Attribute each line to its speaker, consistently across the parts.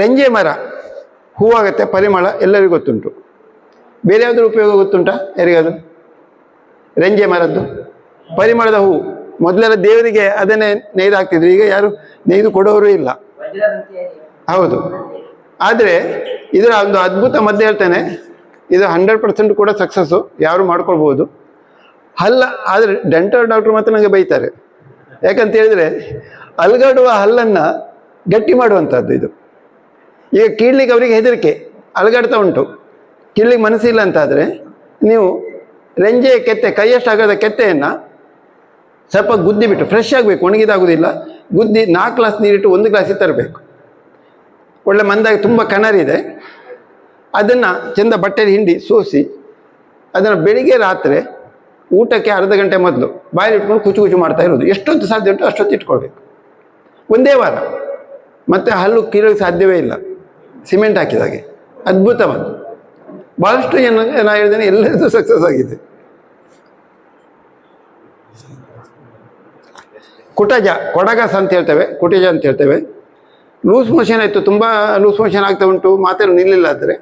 Speaker 1: ರೆಂಜೆ ಮರ, ಹೂವಾಗುತ್ತೆ, ಪರಿಮಳ ಎಲ್ಲರಿಗೂ ಗೊತ್ತುಂಟು. ಬೇರೆ ಯಾವುದ್ರ ಉಪಯೋಗ ಗೊತ್ತುಂಟಾ? ಯಾರಿಗಾದ್ರು? ರಂಜೆ ಮರದ್ದು. ಪರಿಮಳದ ಹೂವು ಮೊದಲೆಲ್ಲ ದೇವರಿಗೆ ಅದನ್ನೇ ನೇಯ್ದು ಹಾಕ್ತಿದ್ರು. ಈಗ ಯಾರು ನೇಯ್ದು ಕೊಡೋರು ಇಲ್ಲ. ಹೌದು. ಆದರೆ ಇದರ ಒಂದು ಅದ್ಭುತ ಮದ್ದು ಹೇಳ್ತೇನೆ, ಇದು ಹಂಡ್ರೆಡ್ ಪರ್ಸೆಂಟ್ ಕೂಡ ಸಕ್ಸಸ್ಸು ಯಾರು ಮಾಡ್ಕೊಳ್ಬೋದು ಹಲ್ಲ, ಆದರೆ ಡೆಂಟಲ್ ಡಾಕ್ಟ್ರು ಮಾತ್ರ ನನಗೆ ಬೈತಾರೆ. ಯಾಕಂತ ಹೇಳಿದರೆ, ಅಲ್ಗಾಡುವ ಹಲ್ಲನ್ನು ಗಟ್ಟಿ ಮಾಡುವಂಥದ್ದು ಇದು. ಈಗ ಕೀಳ್ಲಿಕ್ಕೆ ಅವರಿಗೆ ಹೆದರಿಕೆ, ಅಲಗಾಡ್ತಾ ಉಂಟು. ಕೀಳ್ಲಿಕ್ಕೆ ಮನಸ್ಸಿಲ್ಲ ಅಂತಾದರೆ ನೀವು ರೆಂಜೆಯ ಕೆತ್ತೆ ಕೈಯಷ್ಟಾಗದ ಕೆತ್ತೆಯನ್ನು ಸ್ವಲ್ಪ ಗುದ್ದಿ ಬಿಟ್ಟು ಫ್ರೆಶ್ ಆಗಬೇಕು, ಒಣಗಿದಾಗೋದಿಲ್ಲ. ಗುದ್ದಿ ನಾಲ್ಕು ಗ್ಲಾಸ್ ನೀರಿಟ್ಟು ಒಂದು ಗ್ಲಾಸಿಗೆ ತರಬೇಕು. ಒಳ್ಳೆ ಮಂದಾಗ ತುಂಬ ಕಣರಿದೆ ಅದನ್ನು ಚೆಂದ ಬಟ್ಟೆಲಿ ಹಿಂಡಿ ಸೋಸಿ, ಅದನ್ನು ಬೆಳಿಗ್ಗೆ ರಾತ್ರಿ ಊಟಕ್ಕೆ ಅರ್ಧ ಗಂಟೆ ಮೊದಲು ಬಾಯಲ್ಲಿ ಇಟ್ಕೊಂಡು ಕುಚು ಕುಚು ಮಾಡ್ತಾ ಇರೋದು ಎಷ್ಟೊತ್ತು ಸಾಧ್ಯ ಉಂಟು ಅಷ್ಟೊತ್ತು ಇಟ್ಕೊಳ್ಬೇಕು. ಒಂದೇ ವಾರ. ಮತ್ತು ಹಲ್ಲು ಕೀಳಕ್ಕೆ ಸಾಧ್ಯವೇ ಇಲ್ಲ. ಸಿಮೆಂಟ್ ಹಾಕಿದಾಗೆ ಅದ್ಭುತವಾದ ಭಾಳಷ್ಟು ಏನು ನಾ ಹೇಳಿದ್ದೇನೆ ಎಲ್ಲರಿಗೂ ಸಕ್ಸಸ್ ಆಗಿದೆ. ಕುಟಜ, ಕೊಡಗಸ ಅಂತ ಹೇಳ್ತೇವೆ, ಕುಟಜ ಅಂತ ಹೇಳ್ತೇವೆ. ಲೂಸ್ ಮೋಷನ್ ಆಯಿತು, ತುಂಬ ಲೂಸ್ ಮೋಷನ್ ಆಗ್ತಾ ಉಂಟು, ಮಾತೆಲ್ಲ ನಿಲ್ಲಿಲ್ಲ ಆದರೆ.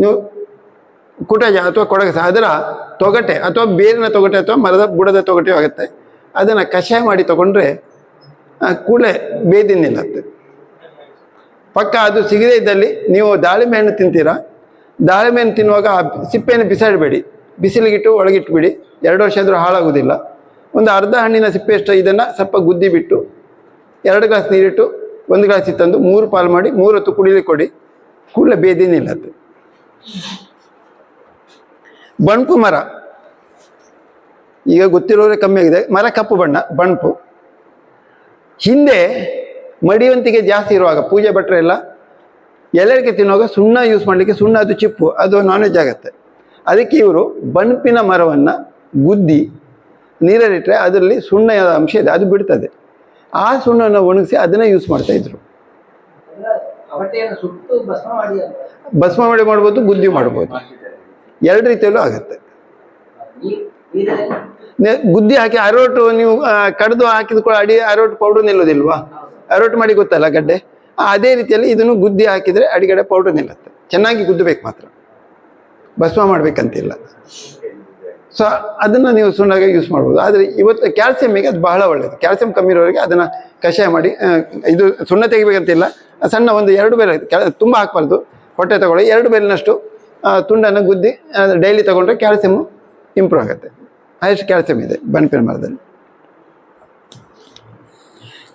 Speaker 1: ನೀವು ಕುಟಜ ಅಥವಾ ಕೊಡಗಸ, ಅದರ ತೊಗಟೆ ಅಥವಾ ಬೇರಿನ ತೊಗಟೆ ಅಥವಾ ಮರದ ಬುಡದ ತೊಗಟೆ ಆಗುತ್ತೆ. ಅದನ್ನು ಕಷಾಯ ಮಾಡಿ ತಗೊಂಡ್ರೆ ಕೂಡಲೇ ಬೇದಿ ನಿಲ್ಲತ್ತೆ ಪಕ್ಕ ಅದು ಸಿಗದೇ ಇದ್ದಲ್ಲಿ ನೀವು ದಾಳಿಂಬೆ ಹಣ್ಣು ತಿಂತೀರಾ? ದಾಳಿಂಬೆ ಹಣ್ಣು ತಿನ್ನುವಾಗ ಆ ಸಿಪ್ಪೆಯನ್ನು ಬಿಸಾಡಬೇಡಿ. ಬಿಸಿಲಿಗಿಟ್ಟು ಒಳಗಿಟ್ಬಿಡಿ. ಎರಡು ವರ್ಷ ಆದರೂ ಹಾಳಾಗೋದಿಲ್ಲ ಒಂದು ಅರ್ಧ ಹಣ್ಣಿನ ಸಿಪ್ಪೆಯಷ್ಟು ಇದನ್ನು ಸ್ವಲ್ಪ ಗುದ್ದಿ ಬಿಟ್ಟು ಎರಡು ಗ್ಲಾಸ್ ನೀರಿಟ್ಟು ಒಂದು ಗ್ಲಾಸ್ ತಂದು ಮೂರು ಪಾಲು ಮಾಡಿ ಮೂರು ಹೊತ್ತು ಕುಡಿಲಿ ಕೊಡಿ. ಕೂಡಲೇ ಬೇದಿ ಅದು. ಬಣ್ಪು ಮರ. ಈಗ ಗೊತ್ತಿರೋರೆ ಕಮ್ಮಿ ಆಗಿದೆ. ಮರ ಕಪ್ಪು ಬಣ್ಣ, ಬಣ್ಪು. ಹಿಂದೆ ಮಡಿವಂತಿಗೆ ಜಾಸ್ತಿ ಇರುವಾಗ ಪೂಜೆ ಭಟ್ರೆ ಎಲ್ಲ ಎಲ್ಲರಿಗೆ ತಿನ್ನುವಾಗ ಸುಣ್ಣ ಯೂಸ್ ಮಾಡಲಿಕ್ಕೆ ಸುಣ್ಣ, ಅದು ಚಿಪ್ಪು, ಅದು ನಾನ್ ವೆಜ್ ಆಗುತ್ತೆ. ಅದಕ್ಕೆ ಇವರು ಬಣ್ಪಿನ ಮರವನ್ನು ಗುದ್ದಿ ನೀರಲ್ಲಿಟ್ಟರೆ ಅದರಲ್ಲಿ ಸುಣ್ಣದ ಅಂಶ ಇದೆ, ಅದು ಬಿಡ್ತದೆ. ಆ ಸುಣ್ಣವನ್ನು ಒಣಗಿಸಿ ಅದನ್ನೇ ಯೂಸ್ ಮಾಡ್ತಾ ಇದ್ರು.
Speaker 2: ಬಟ್ಟೆಯನ್ನು ಸುಟ್ಟು ಭಸ್ಮ ಮಾಡಿ
Speaker 1: ಮಾಡ್ಬೋದು, ಗುದ್ದಿ ಮಾಡ್ಬೋದು. ಎರಡು ರೀತಿಯಲ್ಲೂ ಆಗುತ್ತೆ. ಗುದ್ದಿ ಹಾಕಿ ಅರೋಟು ನೀವು ಕಡ್ದು ಹಾಕಿದ ಕೂಡ ಅಡಿ ಅರೋಟು ಪೌಡರ್ ನಿಲ್ಲೋದಿಲ್ವಾ? ಅರೋಟು ಮಾಡಿ ಗೊತ್ತಲ್ಲ ಗಡ್ಡೆ? ಅದೇ ರೀತಿಯಲ್ಲಿ ಇದನ್ನು ಗುದ್ದಿ ಹಾಕಿದರೆ ಅಡಿಗಡೆ ಪೌಡರ್ ನಿಲ್ಲುತ್ತೆ. ಚೆನ್ನಾಗಿ ಗುದ್ದಬೇಕು ಮಾತ್ರ. ಭಸ್ಮ ಮಾಡಬೇಕಂತಿಲ್ಲ. ಸೊ ಅದನ್ನು ನೀವು ಸುಣ್ಣಾಗಿ ಯೂಸ್ ಮಾಡ್ಬೋದು. ಆದರೆ ಇವತ್ತು ಕ್ಯಾಲ್ಸಿಯಮ್ಗೆ ಅದು ಬಹಳ ಒಳ್ಳೆಯದು ಕ್ಯಾಲ್ಸಿಯಂ ಕಮ್ಮಿ ಇರೋರಿಗೆ ಅದನ್ನು ಕಷಾಯ ಮಾಡಿ ಇದು ಸುಣ್ಣ ತೆಗಿಬೇಕಂತಿಲ್ಲ. ಸಣ್ಣ ಒಂದು ಎರಡು ಬೇರೆ ತುಂಬಾ ಹಾಕ್ಬಾರ್ದು. ಹೊಟ್ಟೆ ತಗೊಳ್ಳಿ. ಎರಡು ಬೇಲಿನಷ್ಟು ತುಂಡನ ತುಂಡನ್ನು ಗುದ್ದಿ ಡೈಲಿ ತಗೊಂಡ್ರೆ ಕ್ಯಾಲ್ಸಿಯಮ್ಮು ಇಂಪ್ರೂವ್ ಆಗುತ್ತೆ. ಅಷ್ಟು ಕ್ಯಾಲ್ಸಿಯಂ ಇದೆ ಬಣ್ಪಿನ ಮರದಲ್ಲಿ.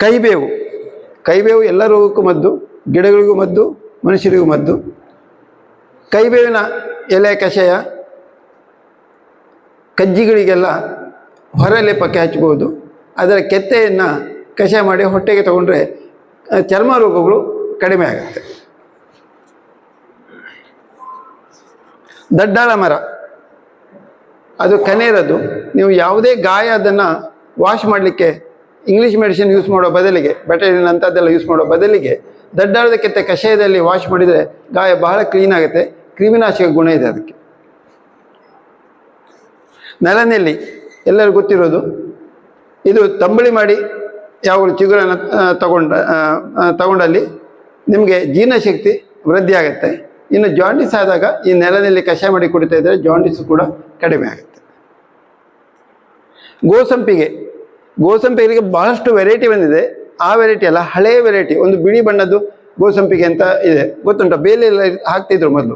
Speaker 1: ಕೈಬೇವು. ಕೈಬೇವು ಎಲ್ಲ ರೋಗಕ್ಕೂ ಮದ್ದು, ಗಿಡಗಳಿಗೂ ಮದ್ದು, ಮನುಷ್ಯರಿಗೂ ಮದ್ದು. ಕೈಬೇವಿನ ಎಲೆ ಕಷಾಯ, ಕಜ್ಜಿಗಳಿಗೆಲ್ಲ ಹೊರಲೇಪಕ್ಕೆ ಹಚ್ಚಬಹುದು ಅದರ ಕೆತ್ತೆಯನ್ನು ಕಷಾಯ ಮಾಡಿ ಹೊಟ್ಟೆಗೆ ತಗೊಂಡ್ರೆ ಚರ್ಮ ರೋಗಗಳು ಕಡಿಮೆ ಆಗುತ್ತೆ. ದಡ್ಡಾಳ ಮರ. ಅದು ಕನೇರದು ನೀವು ಯಾವುದೇ ಗಾಯ ಅದನ್ನು ವಾಶ್ ಮಾಡಲಿಕ್ಕೆ ಇಂಗ್ಲೀಷ್ ಮೆಡಿಸಿನ್ ಯೂಸ್ ಮಾಡೋ ಬದಲಿಗೆ ಬೆಟರಿನ್ ಅಂಥದ್ದೆಲ್ಲ ಯೂಸ್ ಮಾಡೋ ಬದಲಿಗೆ, ದಡ್ಡಾಳದ ಕೆತ್ತೆ ಕಷಾಯದಲ್ಲಿ ವಾಶ್ ಮಾಡಿದರೆ ಗಾಯ ಬಹಳ ಕ್ಲೀನ್ ಆಗುತ್ತೆ, ಕ್ರಿಮಿನಾಶಕ ಗುಣ ಇದೆ ಅದಕ್ಕೆ. ನೆಲನೆಲ್ಲಿ ಎಲ್ಲರಿಗೂ ಗೊತ್ತಿರೋದು, ಇದು ತಂಬಳಿ ಮಾಡಿ ಯಾವ ಚಿಗುರನ್ನು ತಗೊಂಡ ತಗೊಂಡಲ್ಲಿ ನಿಮಗೆ ಜೀರ್ಣಶಕ್ತಿ ವೃದ್ಧಿ ಆಗುತ್ತೆ. ಇನ್ನು ಜಾಂಡಿಸ್ ಆದಾಗ ಈ ನೆಲನೆಲ್ಲಿ ಕಷಾಯ ಮಾಡಿ ಕುಡಿತಾ ಇದ್ದರೆ ಜಾಂಡಿಸ್ ಕೂಡ ಕಡಿಮೆ ಆಗುತ್ತೆ. ಗೋಸಂಪಿಗೆ. ಗೋಸಂಪಿಗೆಗೆ ಬಹಳಷ್ಟು ವೆರೈಟಿ ಬಂದಿದೆ. ಆ ವೆರೈಟಿ ಅಲ್ಲ ಹಳೆಯ ವೆರೈಟಿ ಒಂದು ಬಿಳಿ ಬಣ್ಣದ್ದು ಗೋಸಂಪಿಗೆ ಅಂತ ಇದೆ. ಗೊತ್ತುಂಟ? ಬೇಲೆಲ್ಲ ಹಾಕ್ತಿದ್ರು ಮೊದಲು.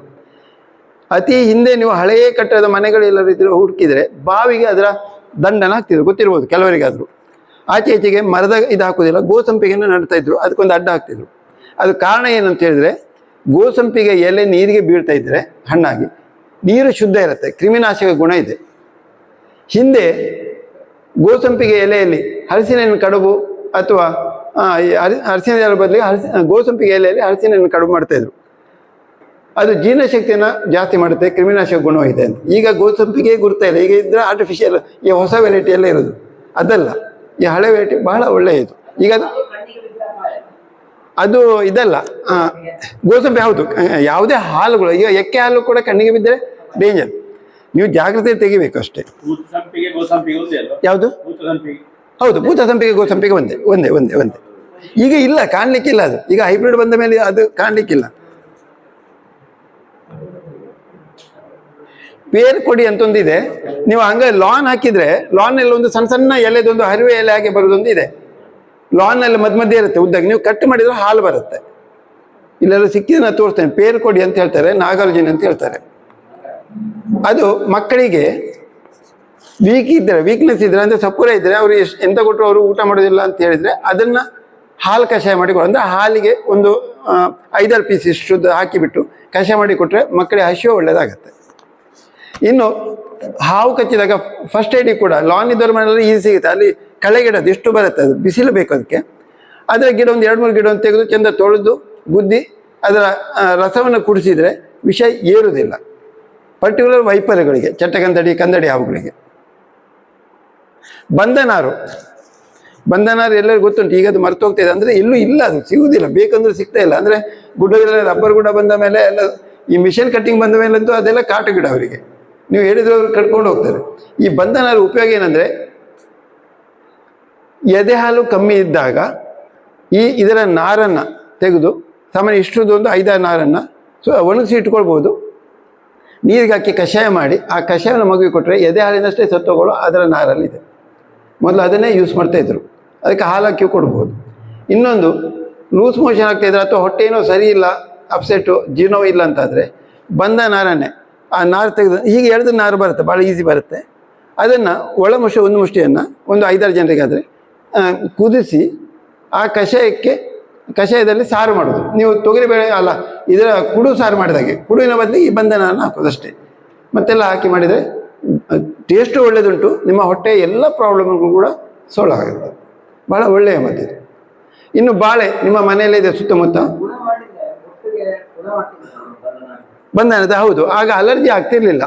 Speaker 1: ಅತಿ ಹಿಂದೆ ನೀವು ಹಳೆಯ ಕಟ್ಟಡದ ಮನೆಗಳೆಲ್ಲರೂ ಇದ್ರೆ ಹುಡುಕಿದ್ರೆ ಬಾವಿಗೆ ಅದರ ದಂಡನ ಹಾಕ್ತಿದ್ರು. ಗೊತ್ತಿರ್ಬೋದು ಕೆಲವರಿಗಾದರೂ. ಆಚೆ ಈಚೆಗೆ ಮರದ ಇದು ಹಾಕೋದಿಲ್ಲ ಗೋಸಂಪಿಗೆಯನ್ನು ನಡ್ತಾ ಇದ್ರು. ಅದಕ್ಕೊಂದು ಅಡ್ಡ ಹಾಕ್ತಿದ್ರು. ಅದು ಕಾರಣ ಏನಂತ ಹೇಳಿದ್ರೆ, ಗೋಸಂಪಿಗೆ ಎಲೆ ನೀರಿಗೆ ಬೀಳ್ತಾ ಇದ್ರೆ ಹಣ್ಣಾಗಿ, ನೀರು ಶುದ್ಧ ಇರುತ್ತೆ. ಕ್ರಿಮಿನಾಶಕ ಗುಣ ಇದೆ. ಹಿಂದೆ ಗೋಸಂಪಿಗೆ ಎಲೆಯಲ್ಲಿ ಹಲಸಿನ ಕಡುಬು ಅಥವಾ ಹರಸಿನ ಎಲೆ ಬದಲಿಗೆ ಹಲಸಿ ಗೋಸಂಪಿಗೆ ಎಲೆಯಲ್ಲಿ ಹರಸಿನ ಕಡುಬು ಮಾಡ್ತಾಯಿದ್ರು ಅದು ಜೀರ್ಣಶಕ್ತಿಯನ್ನು ಜಾಸ್ತಿ ಮಾಡುತ್ತೆ, ಕ್ರಿಮಿನಾಶಕ ಗುಣವಾಗಿದೆ ಅಂತ. ಈಗ ಗೋಸಂಪಿಗೆ ಗುರುತಾ ಇಲ್ಲ. ಈಗ ಇದ್ರೆ ಆರ್ಟಿಫಿಷಿಯಲ್ ಈ ಹೊಸ ವೆರೈಟಿ ಎಲ್ಲ ಇರೋದು. ಅದಲ್ಲ, ಈ ಹಳೆ ವೆರೈಟಿ ಬಹಳ ಒಳ್ಳೆಯದು. ಈಗ ಅದು. ಅದು ಇದಲ್ಲ ಗೋಸಂಬಿ ಹೌದು ಯಾವುದೇ ಹಾಲುಗಳು, ಈಗ ಎಕ್ಕೆ ಹಾಲು ಕೂಡ ಕಣ್ಣಿಗೆ ಬಿದ್ದರೆ ಡೇಂಜರ್ ನೀವು ಜಾಗ್ರತೆ ತೆಗಿಬೇಕು ಅಷ್ಟೇ. ಯಾವುದು? ಹೌದು ಭೂತ ಸಂಪಿಗೆ ಗೋಸಂಪಿಗೆ ಒಂದೇ ಒಂದೇ ಒಂದೇ ಒಂದೇ. ಈಗ ಇಲ್ಲ ಕಾಣ್ಲಿಕ್ಕಿಲ್ಲ ಅದು. ಈಗ ಹೈಬ್ರಿಡ್ ಬಂದ ಮೇಲೆ ಅದು ಕಾಣ್ಲಿಕ್ಕಿಲ್ಲ ಪೇರ್ ಕೊಡಿ ಅಂತ ಒಂದಿದೆ ನೀವು ಹಂಗ ಲಾನ್ ಹಾಕಿದ್ರೆ ಲಾನ್ ಅಲ್ಲಿ ಒಂದು ಸಣ್ಣ ಸಣ್ಣ ಎಲೆದೊಂದು ಹರಿವೆ ಎಲೆ ಹಾಗೆ ಬರೋದೊಂದು ಇದೆ ಲಾನ್ ಅಲ್ಲಿ ಮಧ್ಯ ಮಧ್ಯೆ ಇರುತ್ತೆ ಉದ್ದಾಗ ನೀವು ಕಟ್ ಮಾಡಿದ್ರೆ ಹಾಲು ಬರುತ್ತೆ. ಇಲ್ಲೆಲ್ಲ ಸಿಕ್ಕಿದ್ರೆ ನಾನು ತೋರಿಸ್ತೇನೆ. ಪೇರ್ ಕೊಡಿ ಅಂತ ಹೇಳ್ತಾರೆ ನಾಗಾರ್ಜುನ ಅಂತ ಹೇಳ್ತಾರೆ. ಅದು ಮಕ್ಕಳಿಗೆ ವೀಕ್ ಇದ್ದರೆ ವೀಕ್ನೆಸ್ ಇದ್ದರೆ ಅಂದರೆ ಸಪೂರ ಇದ್ದರೆ ಅವರು ಎಷ್ಟು, ಎಂತ ಕೊಟ್ಟರು ಅವರು ಊಟ ಮಾಡೋದಿಲ್ಲ ಅಂತ ಹೇಳಿದ್ರೆ ಅದನ್ನ ಹಾಲು ಕಷಾಯ ಮಾಡಿ ಅಂದರೆ ಹಾಲಿಗೆ ಒಂದು ಐದಾರು ಪೀಸ್ ಇಷ್ಟು ಹಾಕಿಬಿಟ್ಟು ಕಷಾಯ ಮಾಡಿ ಕೊಟ್ಟರೆ ಮಕ್ಕಳಿಗೆ ಹಸಿವು ಒಳ್ಳೇದಾಗತ್ತೆ. ಇನ್ನು ಹಾವು ಕಚ್ಚಿದಾಗ ಫಸ್ಟ್ ಏಡಿಗೆ ಕೂಡ ಲಾನ್ ಇದ್ದವ್ರ ಮನೆಯಲ್ಲಿ ಈಸಿ ಸಿಗುತ್ತೆ. ಅಲ್ಲಿ ಕಳೆ ಗಿಡದ್ದು ಎಷ್ಟು ಬರುತ್ತೆ ಅದು, ಬಿಸಿಲು ಬೇಕು ಅದಕ್ಕೆ. ಅದರ ಗಿಡ ಒಂದು ಎರಡು ಮೂರು ಗಿಡವನ್ನು ತೆಗೆದು ಚೆಂದ ತೊಳೆದು, ಗುದ್ದಿ ಅದರ ರಸವನ್ನು ಕುಡಿಸಿದರೆ ವಿಷ ಏರುವುದಿಲ್ಲ. ಪರ್ಟಿಕ್ಯುಲರ್ ವೈಪರ್ಯಗಳಿಗೆ ಚಟ್ಟಕಂದಡಿ ಕಂದಡಿ ಹಾವುಗಳಿಗೆ ಬಂಧನಾರು ಬಂಧನಾರು ಎಲ್ಲರಿಗೂ ಗೊತ್ತುಂಟು, ಈಗ ಅದು ಮರ್ತು ಹೋಗ್ತಾ ಇದೆ ಅಂದರೆ ಎಲ್ಲೂ ಇಲ್ಲ ಅದು ಸಿಗುವುದಿಲ್ಲ ಬೇಕಂದ್ರೆ ಸಿಗ್ತಾ ಇಲ್ಲ. ಅಂದರೆ ಗುಡ್ಡದಲ್ಲಿ ರಬ್ಬರ್ ಗುಡ್ಡ ಬಂದ ಮೇಲೆ ಎಲ್ಲ ಈ ಮಿಷನ್ ಕಟ್ಟಿಂಗ್ ಬಂದ ಮೇಲಂತೂ ಅದೆಲ್ಲ ಕಾಟು ಗಿಡ ಅವರಿಗೆ. ನೀವು ಹೇಳಿದ್ರೆ ಅವರು ಕಟ್ಕೊಂಡು ಹೋಗ್ತಾರೆ. ಈ ಬಂಧನಾರು ಉಪಯೋಗ ಏನಂದರೆ, ಎದೆ ಹಾಲು ಕಮ್ಮಿ ಇದ್ದಾಗ ಈ ಇದರ ನಾರನ್ನು ತೆಗೆದು, ಸಾಮಾನ್ಯ ಇಷ್ಟೊಂದು ಐದಾರು ನಾರನ್ನು, ಸೊ ಒಣಗಿಸಿ ಇಟ್ಕೊಳ್ಬೋದು. ನೀರಿಗೆ ಹಾಕಿ ಕಷಾಯ ಮಾಡಿ, ಆ ಕಷಾಯವನ್ನು ಮಗುವಿಗೆ ಕೊಟ್ಟರೆ ಎದೆ ಹಾಲಿನಷ್ಟೇ ಸತ್ತೋಗಳು, ಅದರ ನಾರಲ್ಲಿದೆ. ಮೊದಲು ಅದನ್ನೇ ಯೂಸ್ ಮಾಡ್ತಾಯಿದ್ರು ಅದಕ್ಕೆ ಹಾಲು ಕೊಡ್ಬೋದು. ಇನ್ನೊಂದು ಲೂಸ್ ಮೋಷನ್ ಆಗ್ತಾಯಿದ್ರೆ ಅಥವಾ ಹೊಟ್ಟೆ ಏನೋ ಸರಿ ಇಲ್ಲ ಅಪ್ಸೆಟ್ಟು ಜೀರ್ಣವೂ ಇಲ್ಲ ಅಂತಾದರೆ, ಬಂದ ನಾರನ್ನೇ, ಆ ನಾರು ತೆಗೆದು, ಹೀಗೆ ಎಳೆದ ನಾರು ಬರುತ್ತೆ, ಭಾಳ ಈಸಿ ಬರುತ್ತೆ. ಅದನ್ನು ಒಳ ಮುಷ್ಟಿ, ಒಂದು ಮುಷ್ಟಿಯನ್ನು ಒಂದು ಐದಾರು ಜನರಿಗಾದರೆ ಕುದಿಸಿ ಆ ಕಷಾಯಕ್ಕೆ ಕಷಾಯದಲ್ಲಿ ಸಾರು ಮಾಡೋದು. ನೀವು ತೊಗರಿಬೇಳೆ ಅಲ್ಲ, ಇದರ ಕುಡು ಸಾರು ಮಾಡಿದಾಗೆ ಕುಡುವಿನ ಬದಲಿಗೆ ಈ ಬಂಧನವನ್ನು ಹಾಕೋದಷ್ಟೇ ಮತ್ತೆಲ್ಲ ಹಾಕಿ ಮಾಡಿದರೆ ಟೇಸ್ಟು ಒಳ್ಳೆಯದುಂಟು ನಿಮ್ಮ ಹೊಟ್ಟೆ ಎಲ್ಲ ಪ್ರಾಬ್ಲಮ್ಗಳು ಕೂಡ ಸೋಲ್ ಆಗುತ್ತೆ ಭಾಳ ಒಳ್ಳೆಯ ಮದ್ದು ಇನ್ನು ಬಾಳೆ, ನಿಮ್ಮ ಸುತ್ತಮುತ್ತ
Speaker 2: ಒಟ್ಟಿಗೆ ಗುಣ ಮಾಡ್ತಿದ್ರು
Speaker 1: ಬಂಧನದ, ಹೌದು. ಆಗ ಅಲರ್ಜಿ ಆಗ್ತಿರ್ಲಿಲ್ಲ.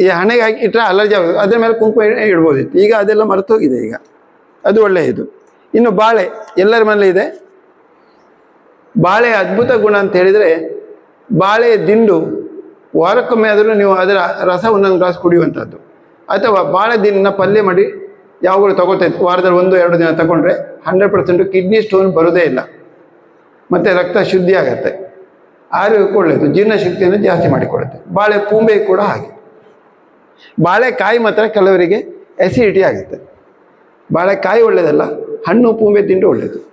Speaker 1: ಈ ಹಣೆಗೆ ಹಾಕಿ ಇಟ್ಟರೆ ಅಲರ್ಜಿ ಆಗೋದು. ಅದ್ರ ಮೇಲೆ ಕುಂಕುಮ ಇಡ್- ಇಡ್ಬೋದಿತ್ತು. ಈಗ ಅದೆಲ್ಲ ಮರೆತೋಗಿದೆ ಈಗ. ಅದು ಒಳ್ಳೆಯದು. ಇನ್ನು ಬಾಳೆ, ಎಲ್ಲರ ಮನೇಲಿ ಇದೆ? ಬಾಳೆ ಅದ್ಭುತ ಗುಣ ಅಂತ ಹೇಳಿದರೆ ಬಾಳೆ ದಿಂಡು ವಾರಕ್ಕೊಮ್ಮೆ ಆದರೂ ನೀವು ಅದರ ರಸ ಒಂದೊಂದು ಗ್ಲಾಸ್ ಕುಡಿಯುವಂಥದ್ದು. ಅಥವಾ ಬಾಳೆ ದಿನ ಪಲ್ಯ ಮಾಡಿ ಯಾವಾಗಲೂ ತಗೋತೈತೆ ವಾರದಲ್ಲಿ ಒಂದು, ಎರಡು ದಿನ ತಗೊಂಡ್ರೆ ಹಂಡ್ರೆಡ್ ಪರ್ಸೆಂಟು ಕಿಡ್ನಿ ಸ್ಟೋನ್ ಬರೋದೇ ಇಲ್ಲ. ಮತ್ತು ರಕ್ತ ಶುದ್ಧಿ ಆಗುತ್ತೆ. ಆರೋಗ್ಯಕ್ಕೆ ಒಳ್ಳೆಯದು ಜೀರ್ಣಶಕ್ತಿಯನ್ನು ಜಾಸ್ತಿ ಮಾಡಿಕೊಡುತ್ತೆ. ಬಾಳೆ ಪೂಂಬೆ ಕೂಡ ಹಾಗೆ. ಬಾಳೆಕಾಯಿ ಮಾತ್ರ ಕೆಲವರಿಗೆ ಎಸಿಡಿಟಿ ಆಗುತ್ತೆ. ಬಾಳೆಕಾಯಿ ಒಳ್ಳೆಯದಲ್ಲ ಹಣ್ಣು ಪೂಂಬೆ ತಿಂಡು ಒಳ್ಳೆಯದು